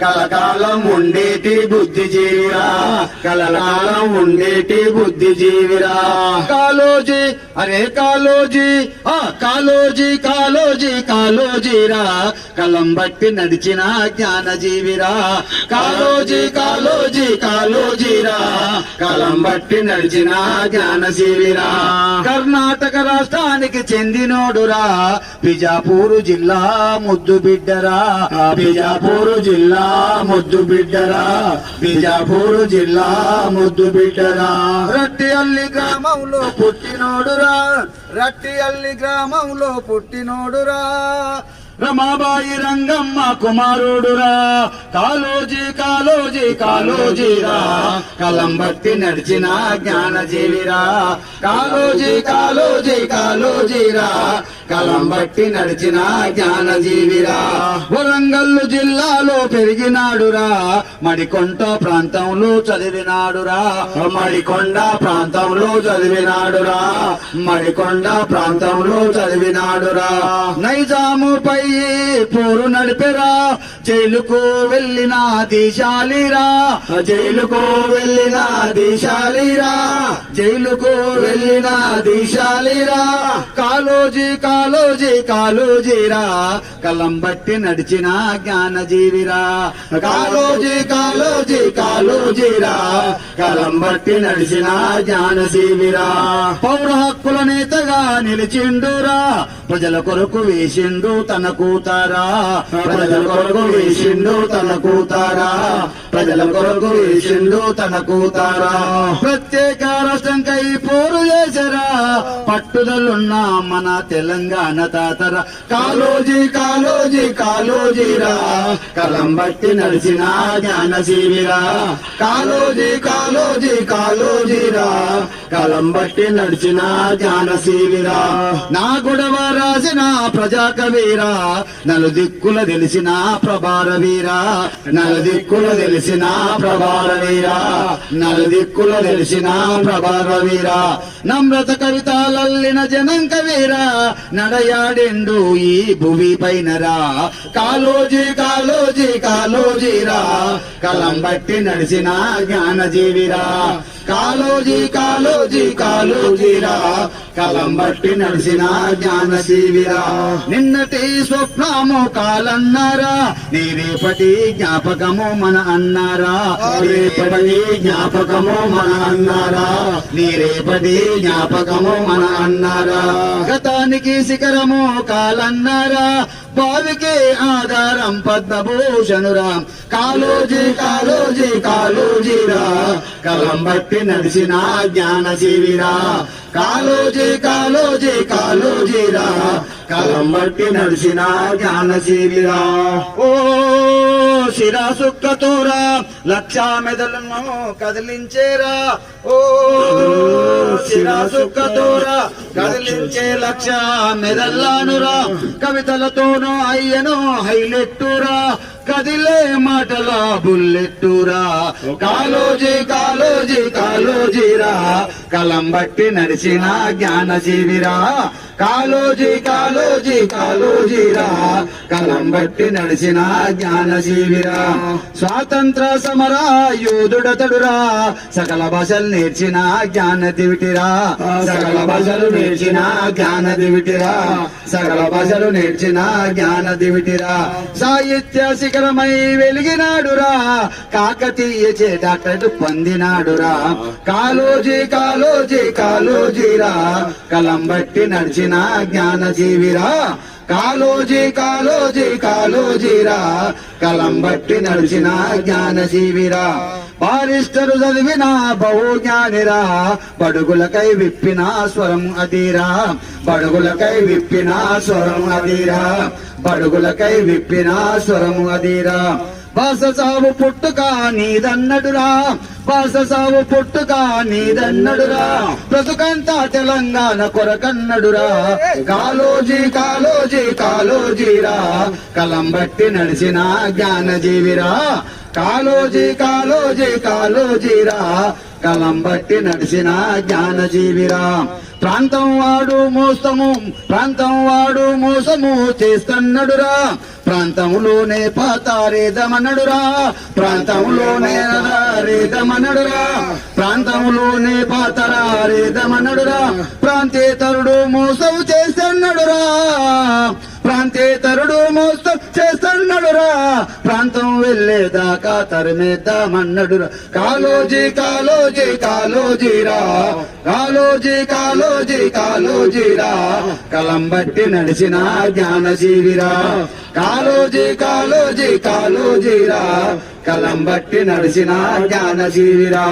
కలకాలం ఉండేటి బుద్ధి జీవిరా కలకాలం ఉండేటి బుద్ధి జీవిరా కాలోజీ అరే కాలోజీ ఆ కాలోజీ కాలోజీ కాలోజీరా. కలం బట్టి నడిచిన జ్ఞాన జీవిరా కాలోజీ కాలోజీ కాలోజీరా. కలం బట్టి నడిచిన జ్ఞాన జీవిరా కర్ణాటక రాష్ట్రానికి చెందినోడురా. బిజాపూరు జిల్లా ముద్దు బిడ్డరా. బిజాపూరు జిల్లా ముద్దు బిడ్డరా. బిజాపూరు జిల్లా ముద్దు బిడ్డరా. రట్టి అల్లి గ్రామంలో పుట్టినోడురా. రట్టి అల్లి గ్రామంలో పుట్టినోడురా. రమాబాయి రంగమ్మ కుమారుడురా. కాలోజీ కాలోజీ కాలోజీరా. కలం బట్టి నడిచిన జ్ఞాన జీవిరా కాలోజీ కాలోజీ కాలోజీరా. కలం బట్టి నడిచిన జ్ఞానజీవిరా. వరంగల్లు జిల్లాలో పెరిగినాడురా. మడికొండ ప్రాంతంలో చదివినాడురా. మడికొండ ప్రాంతంలో చదివినాడురా. మడికొండ ప్రాంతంలో చదివినాడురా. నైజాముపై పోరు నడిపెరా. జైలుకు వెళ్ళిన దీశాలిరా. జైలుకు వెళ్ళిన దీశాలిరా. జైలుకు వెళ్ళిన దీశాలిరా. కాలోజీ కాలోజీ కాలోజీరా. కలం బట్టి నడిచిన జ్ఞాన జీవిరా కాలోజీ కాలోజీ కాలోజీరా. కలం బట్టి నడిచిన జ్ఞాన జీవిరా పౌర హక్కుల నేతగా నిలిచిండురా. ప్రజల కొరకు వేసిండు తన కూతారా. ప్రజల కొరకు వేసిండు తన కూతారా? ప్రజల కొరకు వేసిండు తన కూతారా? ప్రత్యేక రాష్ట్రంకై పోరు చేసరా పట్టుదలున్న మన తెలంగాణ తాతరా. కాలోజీ కాలోజీ కాలోజీరా. కలం బట్టి నడిచిన జ్ఞానజీవిరా కాలోజీ కాలోజీ కాలోజీరా. కలం బట్టి నడిచిన జ్ఞాన నా గొడవ రాసిన ప్రజా కవీరా నలు దిక్కుల తెలిసిన ప్రభార వీరా నలు దిక్కుల తెలిసిన ప్రభార వీరా నలు దిక్కుల తెలిసిన ప్రభార వీరా నమ్రత కవితలల్లిన జనం కవీరా. నడయాడెండు ఈ భూమి పైనరా కాలోజీ కాలోజీ కాలోజీరా కలం బట్టి నడిచిన జ్ఞానజీవిరా. కాలోజీ కాలోజీ కాలోజీ కాలోజీరా. కలం బట్టి నడిచిన జ్ఞాన జీవిరా నిన్నటి స్వప్నము కాలన్నారా? నీ రేపటి జ్ఞాపకము మన అన్నారా? రేపటి జ్ఞాపకము మన అన్నారా? నీ రేపటి జ్ఞాపకము మన అన్నారా? గతానికి శిఖరము కాలన్నారా? బావికి ఆధారం పద్మభూషణురా కాలోజీ కాలోజీ కాలోజీరా కలం బట్టి నడిచిన జ్ఞాన శివిరా కాలోజీ కాలోజీ కాలోజీరా కలం బట్టి నడిచిన జ్ఞాన ఓ శిరా సుక్కతోరా లక్షా మెదలను కదిలించేరా. ఓ శిరా సుక్కతోరా కదిలించే లక్ష మెదల్లానురా కవితలతోనూ అయ్యను హైలెట్టురా. కదిలే మాటల బుల్లెట్టురా. కాలోజీ కాలోజీ కాలోజీరా. కలం బట్టి నడిచిన జ్ఞాన జీవిరా కాలోజీ కాలోజీ కాలోజీరా. కలం బట్టి నడిచిన జ్ఞాన జీవిరా స్వాతంత్ర సమర యోధుడతడురా. సకల భాషలు నేర్చిన జ్ఞాన దివిటిరా సకల భాషలు నేర్చిన జ్ఞాన దివిటిరా సకల భాషలు నేర్చిన జ్ఞాన దివిటిరా సాహిత్య శిఖరమై వెలిగినాడురా. కాకతీయ చే పొందినాడురా. కాలోజీ కాలోజీ కాలోజీరా. కలం బట్టి నడిచిన జ్ఞాన జీవిరా కాలోజీ కాలోజీ కాలోజీరా కలం బట్టి నడిచిన జ్ఞాన జీవిరా బారిస్టరు చదివిన బహు జ్ఞానిరా బడుగులకై విప్పిన స్వరం అదిరా బడుగులకై విప్పిన స్వరం అదిరా బడుగులకై విప్పిన స్వరం అదిరా బాస సావు పుట్టుక నీదన్నడురా. బాస సావు పుట్టుక నీదన్నడురా. బ్రతుకంతా తెలంగాణ కొరకన్నడురా. కాలోజీ కాలోజీ కాలోజీరా. కలం బట్టి నడిచిన జ్ఞానజీవిరా. కాలోజీ కాలోజీ కాలోజీరా. కలం బట్టి నడిచిన జ్ఞానజీవిరా. ప్రాంతం వాడు మోసము ప్రాంతం వాడు మోసము చేస్తున్నడురా. ప్రాంతంలోనే పాతారేదమనడురా ప్రాంతంలోనే రేదమనడురా ప్రాంతంలోనే పాతరారేదమనడురా ప్రాంతేతరుడు మోసము చేస్తున్నడురా. ప్రాంతేతరుడు మోసం చేస్తున్నాడురా. ప్రాంతం వెళ్ళేదాకా తరిమేద్దామన్నాడురా. కాలోజీ కాలోజీ కాలోజీరా. కాలోజీ కాలోజీ కాలోజీరా. కలం బట్టి నడిచిన జ్ఞానజీవిరా. కాలోజీ కాలోజీ కాలోజీరా. కలం బట్టి నడిచిన జ్ఞానజీవిరా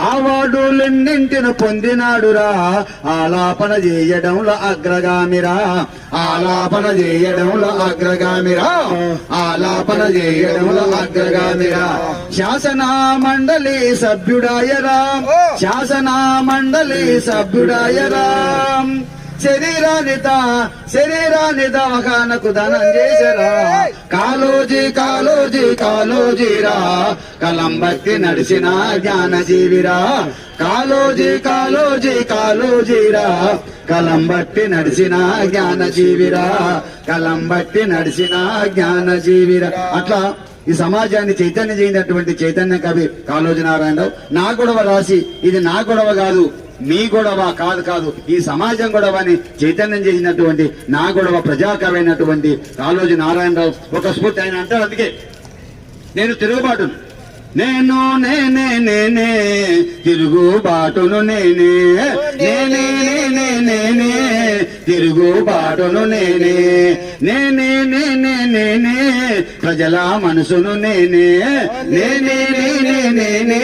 అవార్డులెన్నింటిని పొందినాడురా. ఆలాపన చేయడంలో అగ్రగామిరా. ఆలాపన చేయడంలో అగ్రగామిరా. ఆలాపన చేయడంలో అగ్రగామిరా. శాసన మండలి సభ్యుడాయరా. శాసన మండలి సభ్యుడాయరా. శరీరానిత శరీరానిత అవగాహనకు దానం చేసరా. కాలోజీ కాలోజీ కాలోజీరా. కలం భక్తి నడిచిన జ్ఞానజీవిరా. కాలోజీ కాలోజీ కాలోజీరా. కలం బట్టి నడిచిన జ్ఞానజీవిరా. కలం బట్టి నడిచిన జ్ఞానజీవిరా. అట్లా ఈ సమాజాన్ని చైతన్యం చేయనటువంటి చైతన్య కవి కాళోజీ నారాయణరావు. నా గొడవ రాసి ఇది నా గొడవ కాదు. మీ గొడవ కాదు కాదు ఈ సమాజం గొడవ అని చైతన్యం చేసినటువంటి నా గొడవ ప్రజాకరమైనటువంటి అయినటువంటి కాళోజీ నారాయణరావు ఒక స్ఫూర్తి ఆయన అంటారు అందుకే. నేను తిరుగుబాటును. నేను నేనే నేనే తిరుగుబాటును నేనే. నేనే నేనే నేనే తిరుగుబాటును నేనే. నేనే నేనే నేనే ప్రజల మనసును నేనే. నేనే నేనే నేనే